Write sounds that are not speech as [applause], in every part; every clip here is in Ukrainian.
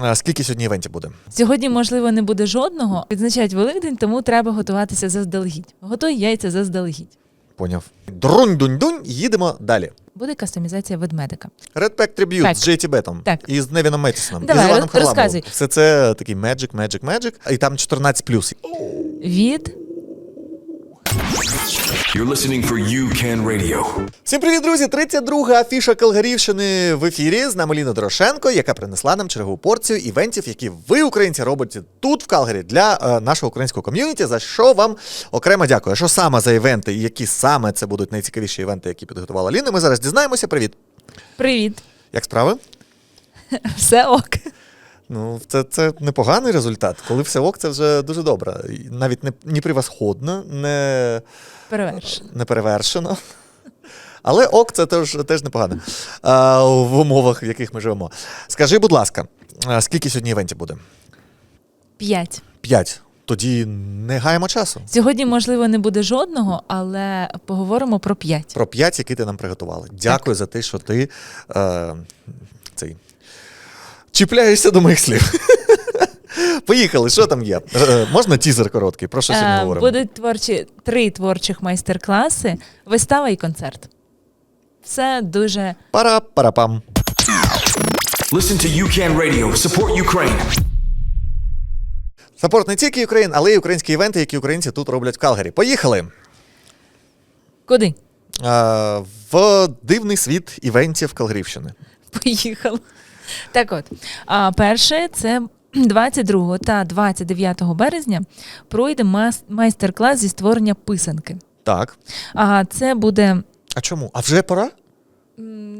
А скільки сьогодні івентів буде? Сьогодні, можливо, не буде жодного. Відзначають Великдень, тому треба готуватися заздалегідь. Готуй яйця заздалегідь. Поняв. Друнь-дунь-дунь, їдемо далі. Буде кастомізація ведмедика. Red Pack Tribute Так. з Джейті Бетом Так. і з Невіном Метісоном. Давай, і з Іваном роз- Харламовим. розказуй. Все це такий Magic, Magic, Magic, і там 14 Від You're listening for UCAN Radio. Всім привіт, друзі! 32-га афіша Калгарівщини в ефірі. З нами Ліна Дорошенко, яка принесла нам чергову порцію івентів, які ви, українці, робите тут, в Калгарі, для е, нашого українського ком'юніті. За що вам окремо дякую. Що саме за івенти, і які саме це будуть найцікавіші івенти, які підготувала Ліна? Ми зараз дізнаємося. Привіт! привіт. Як справи? [laughs] Все ок. Ну, це, це непоганий результат. Коли все ок, це вже дуже добре. Навіть не, не превосходно, не, Переверш. не перевершено. Але ок, це теж, теж непогано а, в умовах, в яких ми живемо. Скажи, будь ласка, скільки сьогодні івентів буде? П'ять. П'ять. Тоді не гаємо часу. Сьогодні, можливо, не буде жодного, але поговоримо про п'ять. Про п'ять, які ти нам приготувала. Дякую за те, що ти е, цей, чіпляєшся до моїх слів. [laughs] Поїхали, що там є? Е, можна тізер короткий? Про що сьогодні Е, говоримо? Будуть творчі три творчих майстер-класи, вистава і концерт. Все дуже Пара-парапам. Listen to UCAN Radio. Support Ukraine. Саппорт не тільки Україн, але й українські івенти, які українці тут роблять в Калгарі. Поїхали! куди? Е, в дивний світ івентів Калгарівщини. Поїхали. Так от, а, перше, це 22 та 29 березня пройде майстер-клас зі створення писанки. Так. А це буде. А чому? А вже пора?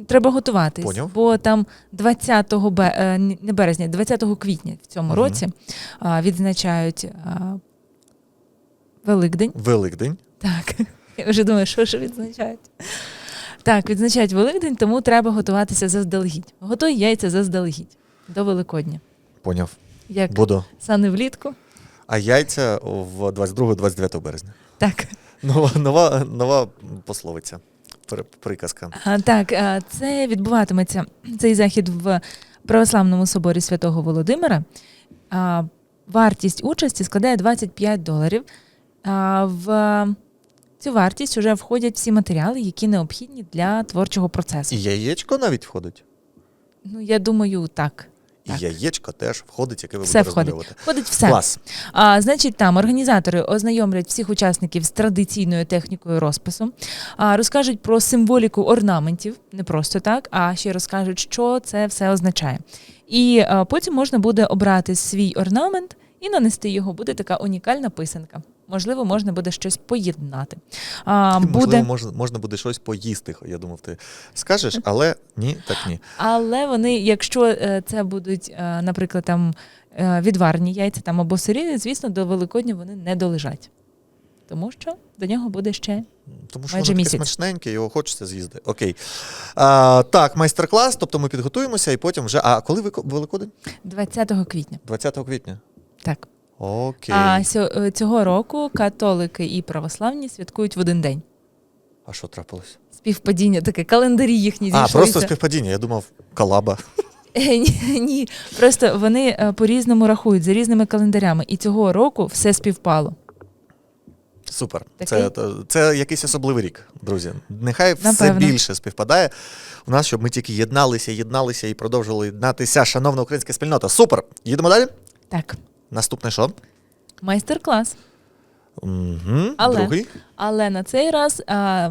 Треба готуватись, Поняв. бо там 20 бе, е, не березня, 20 квітня в цьому Мгм. році відзначають Великдень. Великдень. Так, [laughs] я вже думаю, що ж відзначають. Так, відзначають Великдень, тому треба готуватися заздалегідь. Готуй яйця заздалегідь до Великодня. Поняв. Як Буду. сани влітку. А яйця в 22-29 березня. Так. Нова, нова, нова пословиця. При- Приказка. А, так, це відбуватиметься цей захід в Православному соборі Святого Володимира. А, вартість участі складає 25 доларів. А, в цю вартість вже входять всі матеріали, які необхідні для творчого процесу. І яєчко навіть входить. Ну, я думаю, так. І Так. яєчко теж входить, яке ви Все будете входить. розмальовувати. Входить все. Клас. А, значить, там організатори ознайомлять всіх учасників з традиційною технікою розпису, а, розкажуть про символіку орнаментів, не просто так, а ще розкажуть, що це все означає. І а, потім можна буде обрати свій орнамент і нанести його. Буде така унікальна писанка. Можливо, можна буде щось поєднати. А, Можливо, можна, можна буде щось поїсти. Я думав, ти скажеш, але ні, так ні. але вони, якщо е, це будуть, е, наприклад, там е, відварні яйця там або сирі, звісно, до Великодня вони не долежать. Тому що до нього буде ще Тому що Майже воно таке смачненьке, його хочеться з'їсти. Окей. А, так, майстер-клас, тобто ми підготуємося і потім вже. А коли Вик- Великодень? 20 квітня. 20 квітня. Так. Окей. А сьо- е, цього року католики і православні святкують в один день. А що трапилось? Співпадіння таке, календарі їхні А, зійшлися. просто співпадіння. Я думав, колаба. [laughs] Е, Ні, ні, просто вони е, по-різному рахують за різними календарями. І цього року все співпало. Супер. Це, це якийсь особливий рік, друзі. Нехай все Напевно. більше співпадає у нас, щоб ми тільки єдналися, єдналися і продовжували єднатися. Шановна українська спільнота. Супер! Їдемо далі. Так, Наступне що? майстер-клас. Угу. Але- Другий. Але на цей раз а,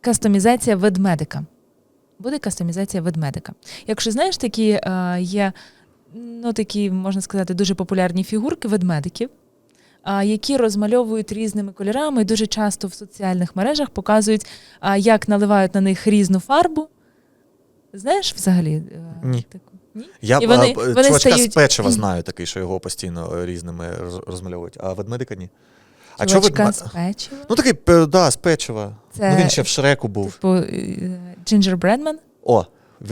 кастомізація ведмедика. Буде кастомізація ведмедика. Якщо знаєш, такі а, є, ну такі, можна сказати, дуже популярні фігурки ведмедиків, а, які розмальовують різними кольорами, і дуже часто в соціальних мережах показують, а, як наливають на них різну фарбу. Знаєш взагалі? е, Ні. таку? Ні? Я І вони- а, вони чувачка стають- з печива знаю такий, що його постійно е, різними розмальовують, а ведмедика ні. А чого Чувачка ведмед... з печива? Ну такий, да, з печива. Це- Ну він ще в Шреку був. Типу е, Джинджер Бредман? О,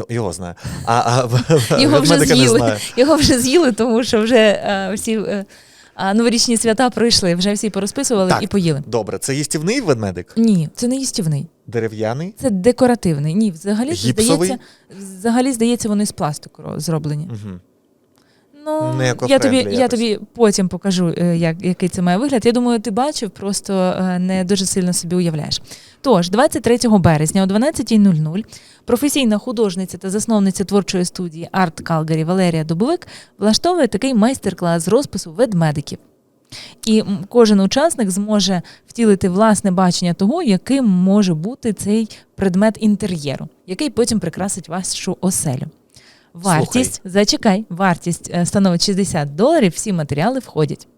його знаю. А, а Його вже з'їли. знаю. Його вже з'їли, тому що вже а, всі е, а, новорічні свята пройшли, вже всі порозписували Так. і поїли. Добре, це їстівний ведмедик? Ні, це не їстівний, Дерев'яний? це декоративний. Ні, взагалі Гіпсовий? здається, взагалі здається, вони з пластику ро- зроблені. Угу. Ну, Не я еко-френдлі тобі, я тобі потім покажу, е, як, який це має вигляд. Я думаю, ти бачив, просто е, не дуже сильно собі уявляєш. Тож, 23 березня о 12.00 професійна художниця та засновниця творчої студії Арт Калгарі Валерія Дубовик влаштовує такий майстер-клас з розпису ведмедиків. І кожен учасник зможе втілити власне бачення того, яким може бути цей предмет інтер'єру, який потім прикрасить вашу оселю. Вартість, зачекай, вартість е, становить 60 доларів, всі матеріали входять.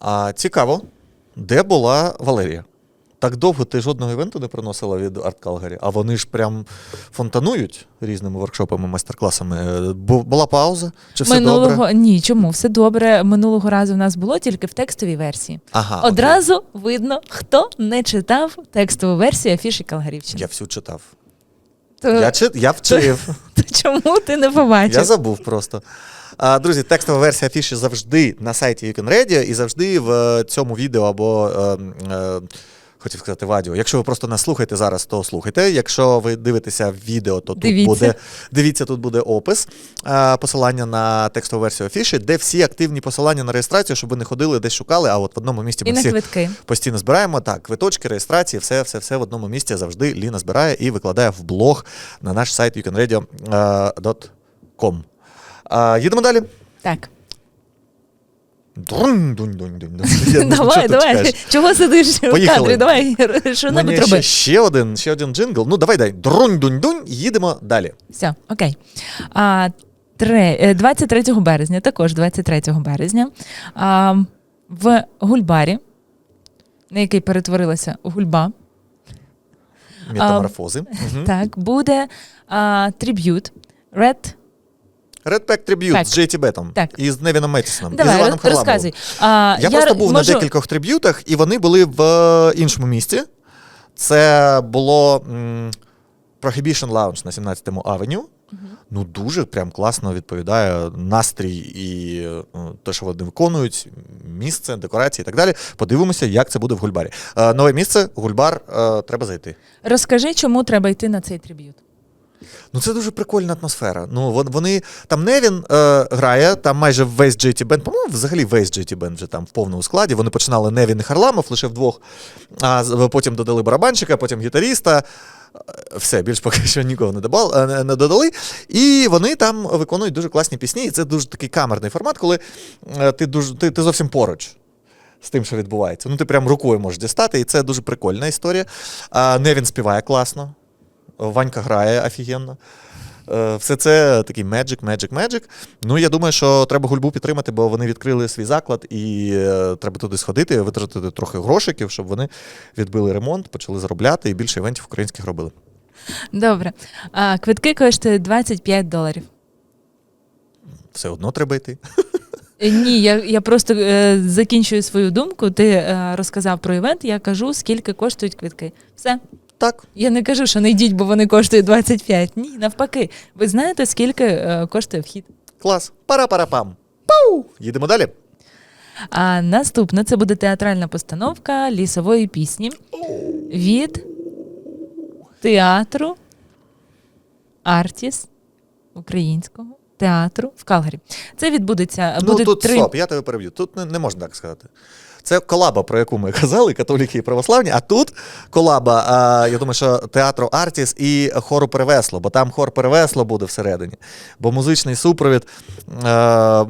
А цікаво, де була Валерія? Так довго ти жодного івенту не приносила від Арт Калгарі, а вони ж прям фонтанують різними воркшопами, майстер-класами. Е, Була пауза? Чи все Минулого добре? ні, чому все добре. Минулого разу в нас було тільки в текстовій версії. Ага, окей. Одразу видно, хто не читав текстову версію афіші Калгарівщини. Я всю читав. То, Я, чи... я вчив. [laughs] то чому ти не побачив? Я забув просто. А, друзі, текстова версія афіші завжди на сайті You Can Radio і завжди в е, цьому відео або. Е, е, Хотів сказати в аудіо. Якщо ви просто нас слухаєте зараз, то слухайте. Якщо ви дивитеся відео, то тут Дивіться. буде дивіться, тут буде опис, е, посилання на текстову версію афіші, де всі активні посилання на реєстрацію, щоб ви не ходили, десь шукали. А от в одному місці ми всі квитки. постійно збираємо. Так, квиточки, реєстрації, все, все, все в одному місці завжди Ліна збирає і викладає в блог на наш сайт youcanradio.com. А, їдемо далі. Так. [laughs] Давай, давай. Чого сидиш в кадрі? Давай, що небудь роби. ще, ще один, ще один джингл. Ну, давай, дай. Друнь-дунь-дунь, їдемо далі. Все, окей. А, тре, е, 23 березня, також 23 березня, а, в Гульбарі, на який перетворилася Гульба, Метаморфози. Мгм. так, буде а, триб'ют Red. Red Pack Tribute Так. з JT Бетом Так. і з Невіном Метісоном. і з Іваном Харламовим. А, Я, просто був можу- на декількох триб'ютах, і вони були в е, іншому місті. Це було м, Prohibition Lounge на 17-му авеню. Ну, дуже прям класно відповідає настрій і е, те, що вони виконують, місце, декорації і так далі. Подивимося, як це буде в Гульбарі. Е, нове місце, Гульбар, треба зайти. Розкажи, чому треба йти на цей триб'ют. Ну, це дуже прикольна атмосфера. Ну, вони там Невін е, грає, там майже весь JT Band, по-моєму, взагалі весь JT Band вже там в повному складі. Вони починали Невін і Харламов лише вдвох, а потім додали барабанщика, потім гітаріста. Е, Все, більш поки що нікого не, добав, е, не додали. І вони там виконують дуже класні пісні. І це дуже такий камерний формат, коли е, ти, дуже, ти, ти зовсім поруч. З тим, що відбувається. Ну, ти прям рукою можеш дістати, і це дуже прикольна історія. А, Невін співає класно. Ванька грає офігенно. Е, Все це такий меджик, меджик, меджик. Ну, я думаю, що треба гульбу підтримати, бо вони відкрили свій заклад, і е, треба туди сходити, витратити трохи грошиків, щоб вони відбили ремонт, почали заробляти і більше івентів українських робили. Добре. А, квитки коштують 25 доларів. Все одно треба йти. Е, Ні, я, я просто е, закінчую свою думку. Ти е, розказав про івент, я кажу, скільки коштують квитки. Все. Так. Я не кажу, що не йдіть, бо вони коштують 25. Ні, навпаки. Ви знаєте, скільки е, коштує вхід? Клас. Пара-пара-пам. Пау! Їдемо далі. А наступне це буде театральна постановка лісової пісні від театру Артіс українського театру в Калгарі. Це відбудеться Ну тут три. стоп, я тебе переб'ю. Тут не, не можна так сказати. Це колаба, про яку ми [laughs] казали, католики і православні. А тут колаба, а, я думаю, що театру Артіс і хору Перевесло, бо там хор Перевесло буде всередині. Бо музичний супровід е,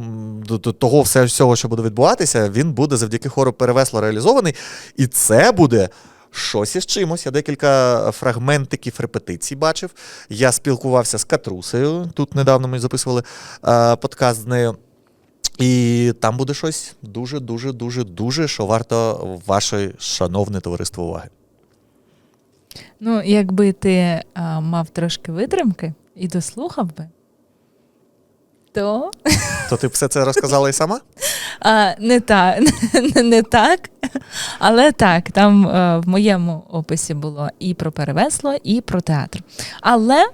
до- до того всього, що буде відбуватися, він буде завдяки хору Перевесло реалізований. І це буде. Щось із чимось. Я декілька фрагментиків репетицій бачив. Я спілкувався з Катрусею. Тут недавно ми записували е, подкаст з нею. І там буде щось дуже, дуже, дуже, дуже, що варто вашої шановне товариство уваги. Ну, якби ти а, мав трошки витримки і дослухав би, то [laughs] То ти б все це розказала і сама? а, не, та, [laughs] не так, але так, там е, в моєму описі було і про перевесло, і про театр. Але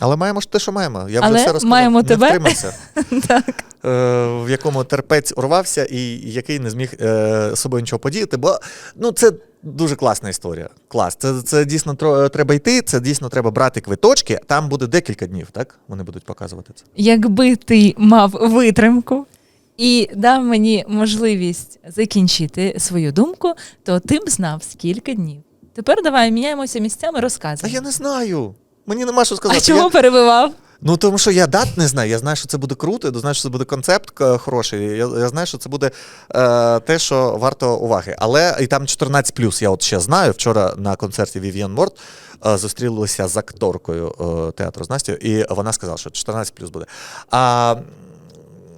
Але маємо ж те, що маємо. Я вже Але все розказав. маємо Не тебе. втримався. [laughs] так, в якому терпець урвався і який не зміг е, з собою нічого подіяти. Бо ну, це дуже класна історія. Клас. Це, це дійсно треба йти, це дійсно треба брати квиточки. Там буде декілька днів, так? Вони будуть показувати це. Якби ти мав витримку і дав мені можливість закінчити свою думку, то ти б знав, скільки днів. Тепер давай міняємося місцями, А я не знаю. Мені нема що сказати. А чого Я- перебивав? Ну, тому що я дат не знаю. Я знаю, що це буде круто, я знаю, що це буде концепт е, хороший. Я, я знаю, що це буде е, те, що варто уваги. Але і там 14 я от ще знаю. Вчора на концерті Vivienne Морт е, зустрілися з акторкою е, театру з Настю, і вона сказала, що 14 буде. А,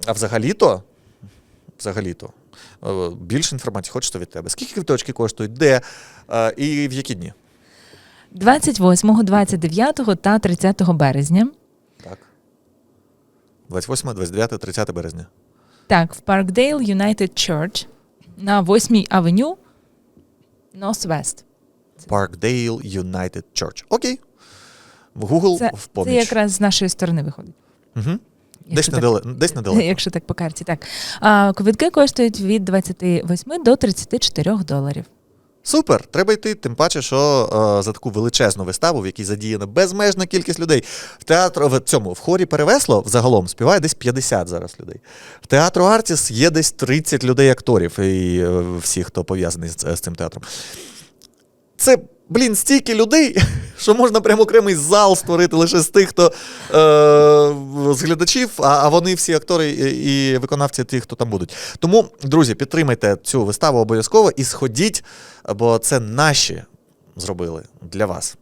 а взагалі-то, взагалі-то, е, більше інформації хочеться від тебе. Скільки квиточки коштують, де е, і в які дні? 28, 29 та 30 березня. Так. 28, 29, 30 березня. Так, в Parkdale United Church на 8 авеню Northwest. Parkdale United Church. Окей. В Google Це, в це якраз з нашої сторони виходить. Угу. Десь, недалеко, десь [laughs] недалеко. Якщо так по карті, так. А, квитки коштують від 28 до 34 доларів. Супер, треба йти, тим паче, що е, за таку величезну виставу, в якій задіяна безмежна кількість людей. В театру в цьому в хорі перевесло взагалом співає десь 50 зараз людей. В театру Артіс є десь 30 людей акторів і е, всі, хто пов'язаний з, з цим театром. Це, блін, стільки людей, [laughs] що можна прямо окремий зал створити лише з тих, хто е, з глядачів, а, а вони всі актори і, і виконавці тих, хто там будуть. Тому, друзі, підтримайте цю виставу обов'язково і сходіть, бо це наші зробили для вас.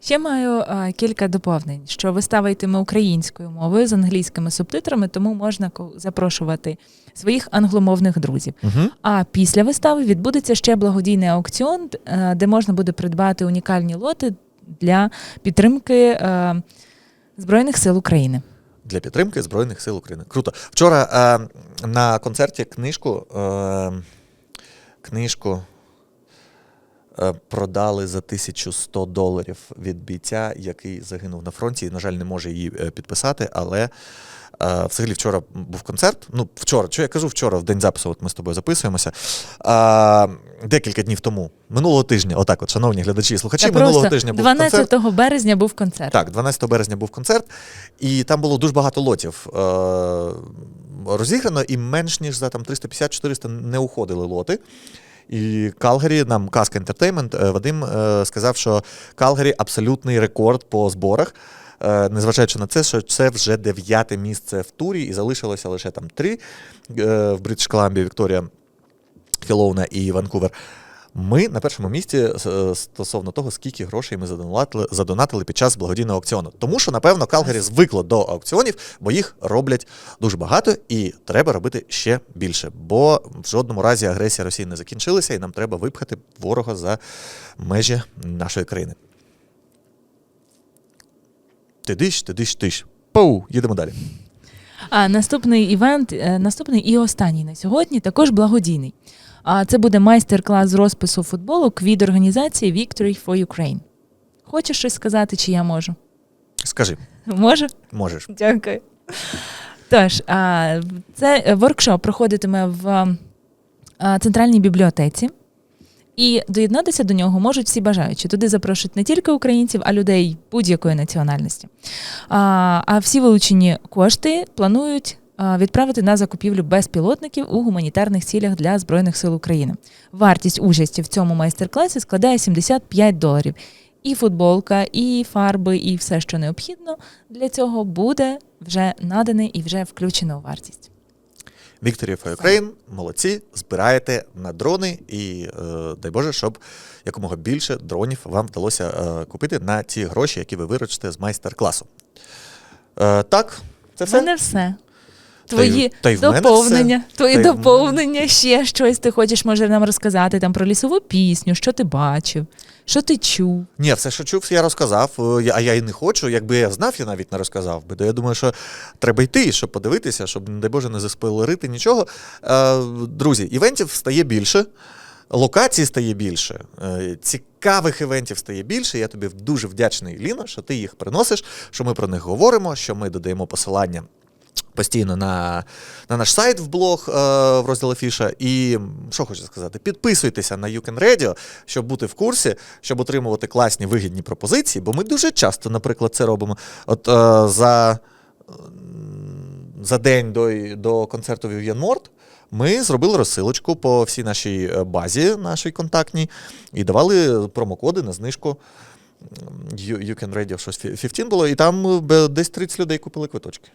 Ще маю а, кілька доповнень, що вистава йтиме українською мовою з англійськими субтитрами, тому можна запрошувати своїх англомовних друзів. Угу. А після вистави відбудеться ще благодійний аукціон, е, де можна буде придбати унікальні лоти для підтримки е, Збройних сил України. Для підтримки Збройних сил України. Круто. Вчора е, на концерті книжку, е, книжку е, продали за 1100 доларів від бійця, який загинув на фронті і, на жаль, не може її е, підписати. Але е, взагалі вчора був концерт. Ну, вчора, що я кажу вчора, в день запису, от ми з тобою записуємося. Е, декілька днів тому, минулого тижня, отак, от, шановні глядачі і слухачі, Та минулого просто тижня був 12 концерт. березня був концерт. Так, 12 березня був концерт, і там було дуже багато лотів е- розіграно, і менш ніж за там 350-400 не уходили лоти. І Калгарі, нам Каска Ентертеймент, Вадим е, сказав, що Калгарі абсолютний рекорд по зборах. Е, Незважаючи на це, що це вже дев'яте місце в турі, і залишилося лише там три е, в Бритиш Коламбі, Вікторія, Філоуна і Ванкувер. Ми на першому місці е, стосовно того, скільки грошей ми задонатили, задонатили під час благодійного аукціону. Тому що, напевно, Калгарі звикло до аукціонів, бо їх роблять дуже багато і треба робити ще більше. Бо в жодному разі агресія Росії не закінчилася, і нам треба випхати ворога за межі нашої країни. Тидиш, тидиш, тиш. Пау, їдемо далі. А наступний івент, е, наступний і останній на сьогодні, також благодійний. А це буде майстер-клас з розпису футболу від організації Victory for Ukraine. Хочеш щось сказати, чи я можу? Скажи, Можу? можеш. Дякую. Тож, а, це воркшоп проходитиме в а, центральній бібліотеці. І доєднатися до нього можуть всі бажаючі. Туди запрошують не тільки українців, а людей будь-якої національності. А, а всі вилучені кошти планують відправити на закупівлю безпілотників у гуманітарних цілях для Збройних сил України. Вартість участі в цьому майстер-класі складає 75 доларів. І футболка, і фарби, і все, що необхідно для цього буде вже надане і вже включено у вартість. For Ukraine, молодці, збираєте на дрони і е, дай Боже, щоб якомога більше дронів вам вдалося е, купити на ті гроші, які ви виручите з майстер-класу. Е, так, це все. мене все. Та й- Твої та й доповнення, твої Та й доповнення, ще щось ти хочеш може нам розказати там про лісову пісню, що ти бачив, що ти чув. Ні, все, що чув, я розказав. Е, А я і не хочу. Якби я знав, я навіть не розказав би. То я думаю, що треба йти, щоб подивитися, щоб, не дай Боже, не заспойлерити нічого. Е, Друзі, івентів стає більше. Локацій стає більше, е, цікавих івентів стає більше. Я тобі дуже вдячний, Ліна, що ти їх приносиш, що ми про них говоримо, що ми додаємо посилання Постійно на, на наш сайт в блог е, в розділ Афіша. І що хочу сказати, підписуйтеся на You Can Radio, щоб бути в курсі, щоб отримувати класні вигідні пропозиції, бо ми дуже часто, наприклад, це робимо. От е, за, за день до, до концерту Vivian Морт ми зробили розсилочку по всій нашій е, базі, нашій контактній, і давали промокоди на знижку. You, you Can Radio щось 15 було, і там е, десь 30 людей купили квиточки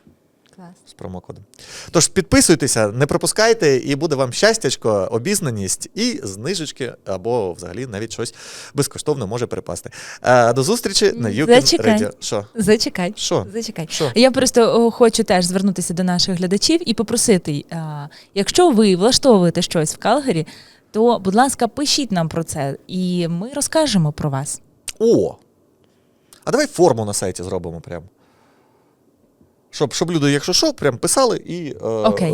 Клас. з промокодом. Тож підписуйтеся, не пропускайте, і буде вам щастячко, обізнаність і знижечки, або взагалі навіть щось безкоштовно може перепасти. Е, до зустрічі на You Зачекай. Що? Зачекай. Що? Зачекай. Що? Я просто о, хочу теж звернутися до наших глядачів і попросити, а, якщо ви влаштовуєте щось в Калгарі, то, будь ласка, пишіть нам про це, і ми розкажемо про вас. О! А давай форму на сайті зробимо прямо. Щоб, щоб люди, якщо що, прям писали і е,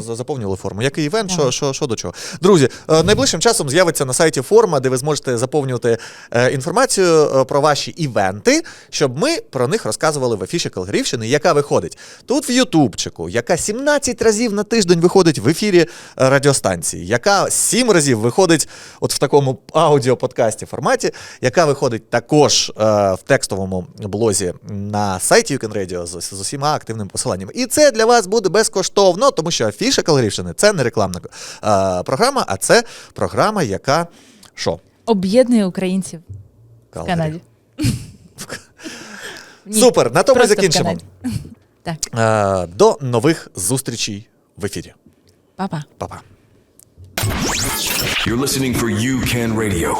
за- заповнювали форму. Який івент, що, що, що до чого. Друзі, е, найближчим часом з'явиться на сайті форма, де ви зможете заповнювати е, інформацію е, про ваші івенти, щоб ми про них розказували в афіші Калгарівщини, яка виходить? Тут в Ютубчику, яка 17 разів на тиждень виходить в ефірі е, радіостанції, яка 7 разів виходить от в такому аудіоподкасті форматі, яка виходить також е, в текстовому блозі на сайті You Radio з, з усіма активними посиланнями. І це для вас буде безкоштовно, тому що афіша Калгарівщини це не рекламна е, програма, а це програма, яка що? Об'єднує українців в Канаді. [laughs] Супер, на тому закінчимо. [laughs] Так, Е, до нових зустрічей в ефірі. па-па. Па-па. You're listening for You Can Radio.